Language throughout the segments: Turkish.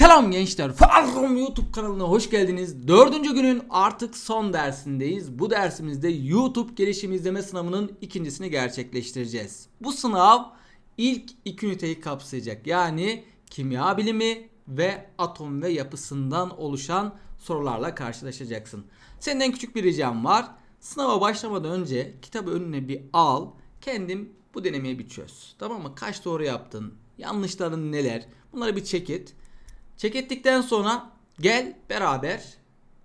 Selam gençler. Farrum YouTube kanalına hoş geldiniz. Dördüncü günün artık son dersindeyiz. Bu dersimizde YouTube gelişim izleme sınavının ikincisini gerçekleştireceğiz. Bu sınav ilk iki üniteyi kapsayacak. Yani kimya bilimi ve atom ve yapısından oluşan sorularla karşılaşacaksın. Senden küçük bir ricam var. Sınava başlamadan önce kitabı önüne bir al. Kendin bu denemeyi bir çöz. Tamam mı? Kaç doğru yaptın? Yanlışların neler? Bunları bir check et. Check ettikten sonra gel beraber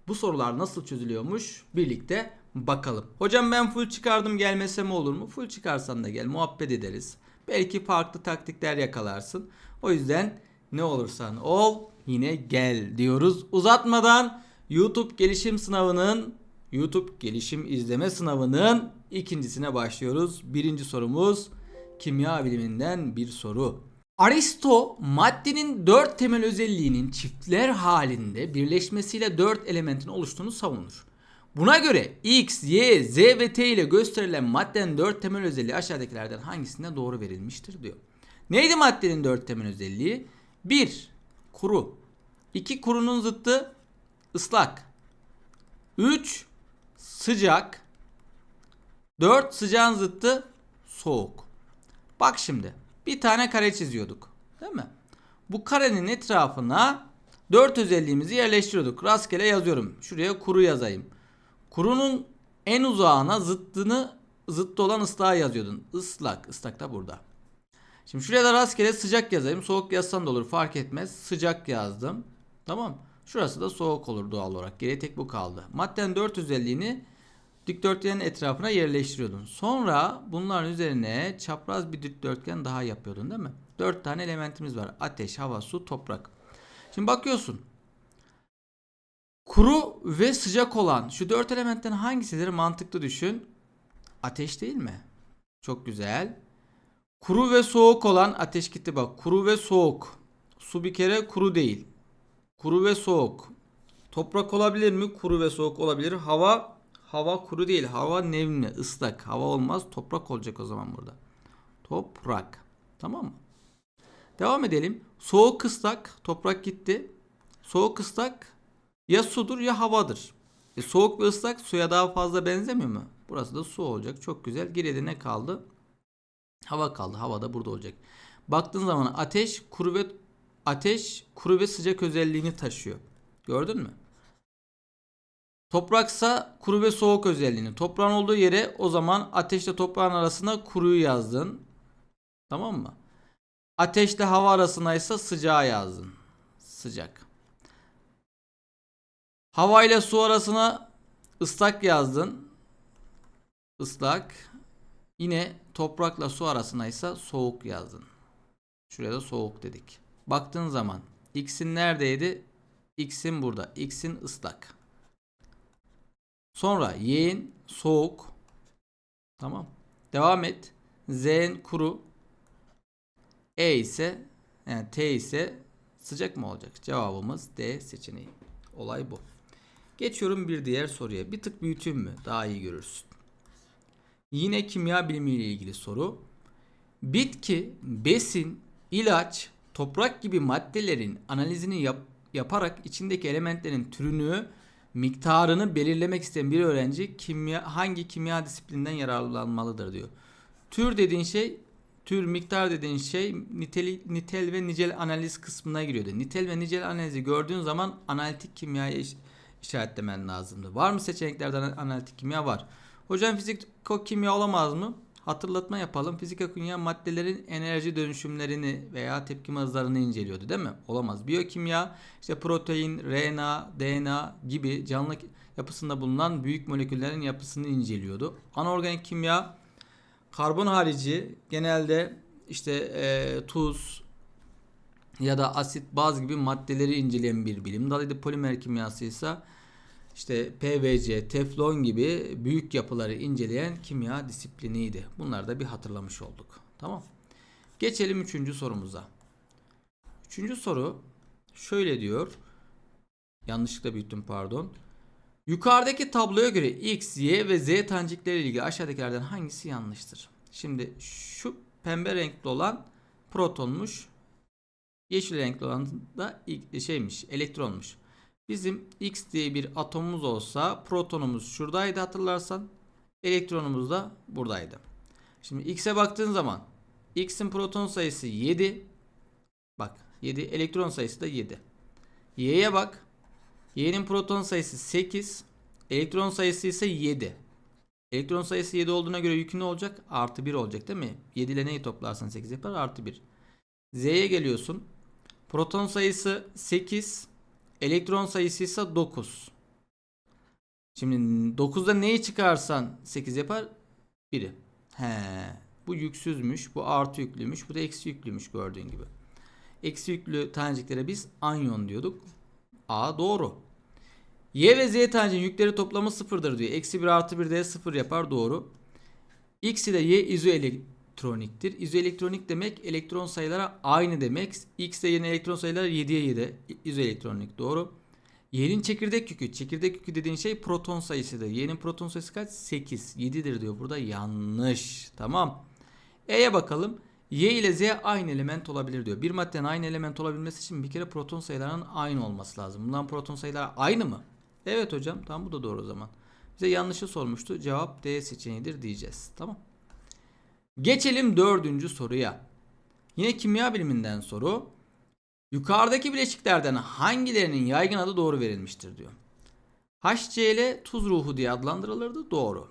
bu sorular nasıl çözülüyormuş birlikte bakalım. Hocam ben full çıkardım gelmesem olur mu? Full çıkarsan da gel muhabbet ederiz. Belki farklı taktikler yakalarsın. O yüzden ne olursan ol yine gel diyoruz. Uzatmadan YouTube gelişim sınavının YouTube gelişim izleme sınavının ikincisine başlıyoruz. Birinci sorumuz kimya biliminden bir soru. Aristo maddenin dört temel özelliğinin çiftler halinde birleşmesiyle dört elementin oluştuğunu savunur. Buna göre X, Y, Z ve T ile gösterilen maddenin dört temel özelliği aşağıdakilerden hangisinde doğru verilmiştir diyor. Neydi maddenin dört temel özelliği? 1. Kuru 2. Kurunun zıttı ıslak 3. Sıcak 4. Sıcağın zıttı soğuk. Bak şimdi bir tane kare çiziyorduk. Değil mi? Bu karenin etrafına dört özelliğimizi yerleştiriyorduk. Rastgele yazıyorum. Şuraya kuru yazayım. Kurunun en uzağına zıttını zıttı olan ıslağı yazıyordun. Islak. Islak da burada. Şimdi şuraya da rastgele sıcak yazayım. Soğuk yazsan da olur fark etmez. Sıcak yazdım. Tamam. Şurası da soğuk olur doğal olarak. Geriye tek bu kaldı. Maddenin dört özelliğini dikdörtgenin etrafına yerleştiriyordun. Sonra bunların üzerine çapraz bir dikdörtgen daha yapıyordun değil mi? Dört tane elementimiz var. Ateş, hava, su, toprak. Şimdi bakıyorsun. Kuru ve sıcak olan şu dört elementten hangisidir mantıklı düşün. Ateş değil mi? Çok güzel. Kuru ve soğuk olan ateş gitti bak. Kuru ve soğuk. Su bir kere kuru değil. Kuru ve soğuk. Toprak olabilir mi? Kuru ve soğuk olabilir. Hava hava kuru değil. Hava nemli, ıslak. Hava olmaz. Toprak olacak o zaman burada. Toprak. Tamam mı? Devam edelim. Soğuk ıslak. Toprak gitti. Soğuk ıslak ya sudur ya havadır. E, soğuk ve ıslak suya daha fazla benzemiyor mu? Burası da su olacak. Çok güzel. Geriye ne kaldı? Hava kaldı. Hava da burada olacak. Baktığın zaman ateş kuru ve ateş kuru ve sıcak özelliğini taşıyor. Gördün mü? Topraksa kuru ve soğuk özelliğini. Toprağın olduğu yere o zaman ateşle toprağın arasına kuruyu yazdın. Tamam mı? Ateşle hava arasına ise sıcağı yazdın. Sıcak. Hava ile su arasına ıslak yazdın. Islak. Yine toprakla su arasına ise soğuk yazdın. Şuraya da soğuk dedik. Baktığın zaman x'in neredeydi? X'in burada. X'in ıslak. Sonra y'in soğuk. Tamam. Devam et. Z'in kuru. E ise yani T ise sıcak mı olacak? Cevabımız D seçeneği. Olay bu. Geçiyorum bir diğer soruya. Bir tık büyüteyim mü? Daha iyi görürsün. Yine kimya bilimiyle ilgili soru. Bitki, besin, ilaç, toprak gibi maddelerin analizini yap, yaparak içindeki elementlerin türünü, miktarını belirlemek isteyen bir öğrenci kimya hangi kimya disiplinden yararlanmalıdır diyor. Tür dediğin şey, tür miktar dediğin şey nitel, nitel ve nicel analiz kısmına giriyordu. Nitel ve nicel analizi gördüğün zaman analitik kimyaya iş, işaretlemen lazımdı. Var mı seçeneklerden analitik kimya var. Hocam fiziko-kimya olamaz mı? Hatırlatma yapalım. Fiziko-kimya maddelerin enerji dönüşümlerini veya tepkime hızlarını inceliyordu değil mi? Olamaz. Biyokimya işte protein, RNA, DNA gibi canlı yapısında bulunan büyük moleküllerin yapısını inceliyordu. Anorganik kimya karbon harici genelde işte e, tuz ya da asit baz gibi maddeleri inceleyen bir bilim dalıydı. Polimer kimyası ise işte PVC, teflon gibi büyük yapıları inceleyen kimya disipliniydi. Bunları da bir hatırlamış olduk. Tamam. Geçelim üçüncü sorumuza. Üçüncü soru şöyle diyor. Yanlışlıkla büyüttüm pardon. Yukarıdaki tabloya göre X, Y ve Z tanecikleri ilgili aşağıdakilerden hangisi yanlıştır? Şimdi şu pembe renkli olan protonmuş. Yeşil renkli olan da şeymiş, elektronmuş. Bizim X diye bir atomumuz olsa protonumuz şuradaydı hatırlarsan. Elektronumuz da buradaydı. Şimdi X'e baktığın zaman X'in proton sayısı 7. Bak 7 elektron sayısı da 7. Y'ye bak. Y'nin proton sayısı 8. Elektron sayısı ise 7. Elektron sayısı 7 olduğuna göre yükü ne olacak? Artı 1 olacak değil mi? 7 ile neyi toplarsan 8 yapar? Artı 1. Z'ye geliyorsun. Proton sayısı 8. Elektron sayısı ise 9. Şimdi 9'da neyi çıkarsan 8 yapar? 1'i. He. Bu yüksüzmüş. Bu artı yüklüymüş. Bu da eksi yüklüymüş gördüğün gibi. Eksi yüklü taneciklere biz anyon diyorduk. A doğru. Y ve Z tanecinin yükleri toplamı sıfırdır diyor. Eksi 1 artı 1 de 0 yapar doğru. X ile Y izoelektroniktir. İzoelektronik demek elektron sayılara aynı demek. X ile Y'nin elektron sayıları 7'ye 7. İzoelektronik doğru. Y'nin çekirdek yükü. Çekirdek yükü dediğin şey proton sayısıdır. Y'nin proton sayısı kaç? 8. 7'dir diyor. Burada yanlış. Tamam. E'ye bakalım. Y ile Z aynı element olabilir diyor. Bir maddenin aynı element olabilmesi için bir kere proton sayılarının aynı olması lazım. Bundan proton sayıları aynı mı? Evet hocam. Tamam bu da doğru o zaman. Bize yanlışı sormuştu. Cevap D seçeneğidir diyeceğiz. Tamam. Geçelim dördüncü soruya. Yine kimya biliminden soru. Yukarıdaki bileşiklerden hangilerinin yaygın adı doğru verilmiştir diyor. HCl tuz ruhu diye adlandırılırdı. Doğru.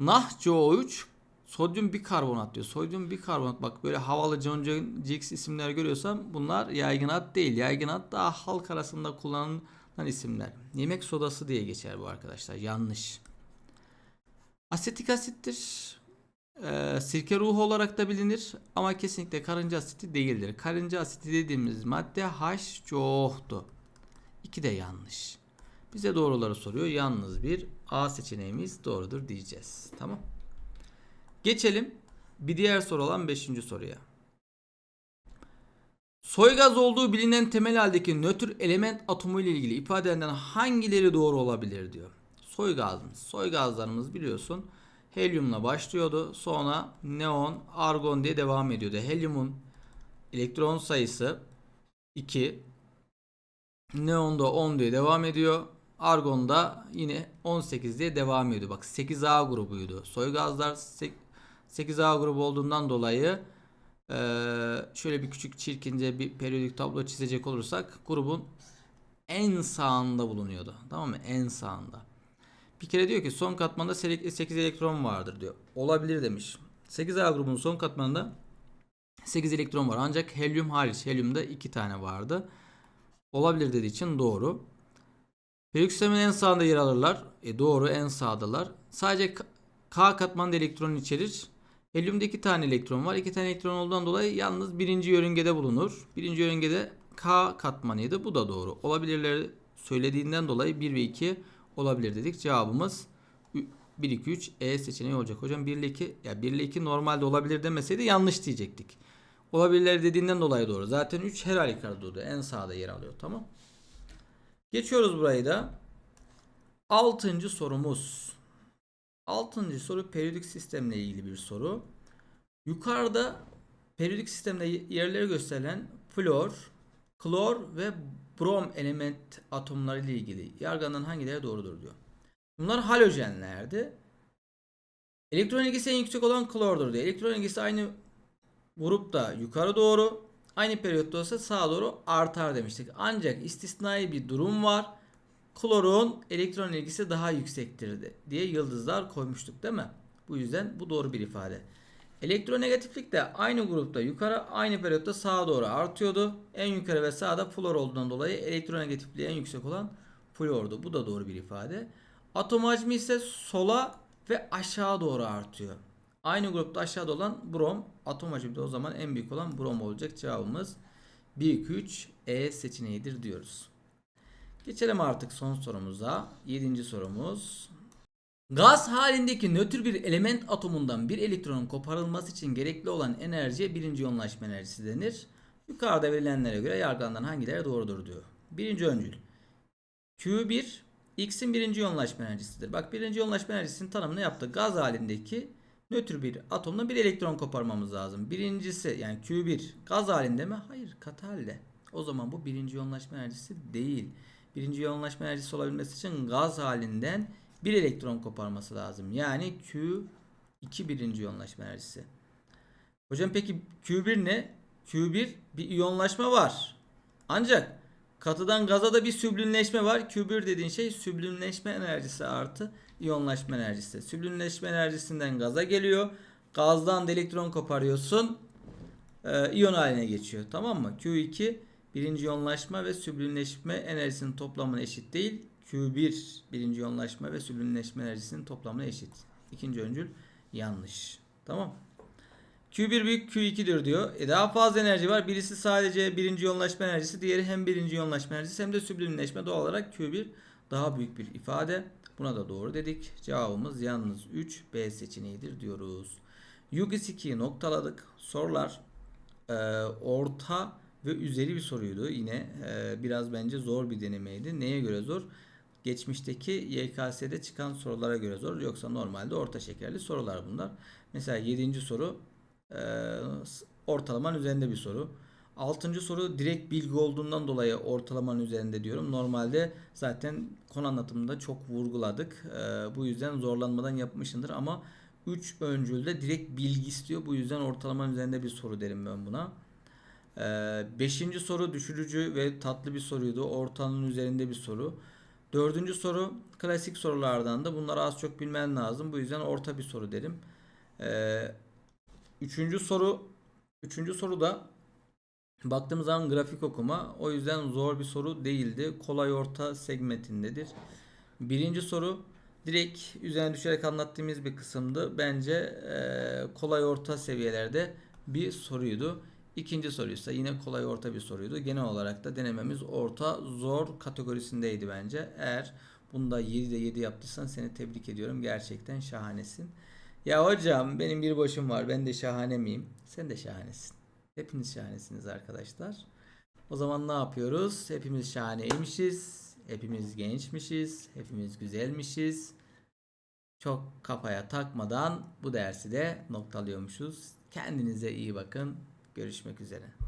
NaHCO3 sodyum bikarbonat diyor. Sodyum bikarbonat bak böyle havalı John Jix isimler görüyorsam bunlar yaygın ad değil. Yaygın ad daha halk arasında kullanılan isimler. Yemek sodası diye geçer bu arkadaşlar. Yanlış. Asetik asittir. Ee, sirke ruhu olarak da bilinir ama kesinlikle karınca asiti değildir. Karınca asiti dediğimiz madde H2O'tu. İki de yanlış. Bize doğruları soruyor. Yalnız bir A seçeneğimiz doğrudur diyeceğiz. Tamam. Geçelim bir diğer soru olan 5. soruya. Soy gaz olduğu bilinen temel haldeki nötr element atomu ile ilgili ifade edilen hangileri doğru olabilir diyor. Soy gazımız. Soy gazlarımız biliyorsun helyumla başlıyordu. Sonra neon, argon diye devam ediyordu. Helyumun elektron sayısı 2. Neonda 10 diye devam ediyor. Argonda yine 18 diye devam ediyor. Bak 8A grubuydu. Soy gazlar 8A grubu olduğundan dolayı şöyle bir küçük çirkince bir periyodik tablo çizecek olursak grubun en sağında bulunuyordu. Tamam mı? En sağında. Bir kere diyor ki son katmanda 8 elektron vardır diyor. Olabilir demiş. 8A grubunun son katmanında 8 elektron var. Ancak helyum hariç. Helyumda 2 tane vardı. Olabilir dediği için doğru. Periyodik sistemin en sağında yer alırlar. E doğru en sağdalar. Sadece K katmanında elektron içerir. Helyumda 2 tane elektron var. 2 tane elektron olduğundan dolayı yalnız birinci yörüngede bulunur. Birinci yörüngede K katmanıydı. Bu da doğru. Olabilirleri söylediğinden dolayı 1 ve 2 olabilir dedik. Cevabımız 1 2 3 E seçeneği olacak. Hocam 1 ile 2 ya 1 ile 2 normalde olabilir demeseydi yanlış diyecektik. Olabilirler dediğinden dolayı doğru. Zaten 3 her halükarda doğru. En sağda yer alıyor. Tamam. Geçiyoruz burayı da. Altıncı sorumuz. Altıncı soru periyodik sistemle ilgili bir soru. Yukarıda periyodik sistemde yerleri gösterilen flor, klor ve brom element atomları ile ilgili yargılanan hangileri doğrudur diyor. Bunlar halojenlerdi. Elektron ilgisi en yüksek olan klordur diyor. Elektron ilgisi aynı grupta yukarı doğru, aynı periyotta olsa sağa doğru artar demiştik. Ancak istisnai bir durum var. Klorun elektron ilgisi daha yüksektir diye yıldızlar koymuştuk değil mi? Bu yüzden bu doğru bir ifade. Elektronegatiflik de aynı grupta yukarı aynı periyotta sağa doğru artıyordu. En yukarı ve sağda flor olduğundan dolayı elektronegatifliği en yüksek olan flordu. Bu da doğru bir ifade. Atom hacmi ise sola ve aşağı doğru artıyor. Aynı grupta aşağıda olan brom. Atom hacmi de o zaman en büyük olan brom olacak. Cevabımız 1 2 3 E seçeneğidir diyoruz. Geçelim artık son sorumuza. 7. sorumuz. Gaz halindeki nötr bir element atomundan bir elektronun koparılması için gerekli olan enerjiye birinci yoğunlaşma enerjisi denir. Yukarıda verilenlere göre yargılanan hangileri doğrudur diyor. Birinci öncül. Q1 X'in birinci yoğunlaşma enerjisidir. Bak birinci yoğunlaşma enerjisinin tanımını yaptı. Gaz halindeki nötr bir atomdan bir elektron koparmamız lazım. Birincisi yani Q1 gaz halinde mi? Hayır katı halde. O zaman bu birinci yoğunlaşma enerjisi değil. Birinci yoğunlaşma enerjisi olabilmesi için gaz halinden bir elektron koparması lazım. Yani Q2 birinci yoğunlaşma enerjisi. Hocam peki Q1 ne? Q1 bir iyonlaşma var. Ancak katıdan gaza da bir süblimleşme var. Q1 dediğin şey süblimleşme enerjisi artı iyonlaşma enerjisi. Süblimleşme enerjisinden gaza geliyor. Gazdan da elektron koparıyorsun. Ee, iyon haline geçiyor. Tamam mı? Q2 birinci iyonlaşma ve süblimleşme enerjisinin toplamına eşit değil. Q1 birinci iyonlaşma ve süblimleşme enerjisinin toplamına eşit. İkinci öncül yanlış. Tamam. Q1 büyük Q2'dir diyor. E daha fazla enerji var. Birisi sadece birinci yoğunlaşma enerjisi. Diğeri hem birinci yoğunlaşma enerjisi hem de süblimleşme. Doğal olarak Q1 daha büyük bir ifade. Buna da doğru dedik. Cevabımız yalnız 3 B seçeneğidir diyoruz. Yugis 2'yi noktaladık. Sorular e, orta ve üzeri bir soruydu. Yine e, biraz bence zor bir denemeydi. Neye göre zor? Geçmişteki YKS'de çıkan sorulara göre zor. Yoksa normalde orta şekerli sorular bunlar. Mesela 7. soru e, ortalamanın üzerinde bir soru. Altıncı soru direkt bilgi olduğundan dolayı ortalamanın üzerinde diyorum. Normalde zaten konu anlatımında çok vurguladık. E, bu yüzden zorlanmadan yapmışındır ama 3 öncülde direkt bilgi istiyor. Bu yüzden ortalamanın üzerinde bir soru derim ben buna. E, beşinci soru düşürücü ve tatlı bir soruydu. Ortalığın üzerinde bir soru. Dördüncü soru klasik sorulardan da bunları az çok bilmen lazım. Bu yüzden orta bir soru derim. Ee, üçüncü soru üçüncü soru da baktığımız zaman grafik okuma. O yüzden zor bir soru değildi. Kolay orta segmentindedir. Birinci soru direkt üzerine düşerek anlattığımız bir kısımdı. Bence e, kolay orta seviyelerde bir soruydu. İkinci soruysa yine kolay orta bir soruydu. Genel olarak da denememiz orta zor kategorisindeydi bence. Eğer bunda 7'de 7 yaptıysan seni tebrik ediyorum. Gerçekten şahanesin. Ya hocam benim bir boşum var. Ben de şahane miyim? Sen de şahanesin. Hepiniz şahanesiniz arkadaşlar. O zaman ne yapıyoruz? Hepimiz şahaneymişiz. Hepimiz gençmişiz. Hepimiz güzelmişiz. Çok kafaya takmadan bu dersi de noktalıyormuşuz. Kendinize iyi bakın. Görüşmek üzere.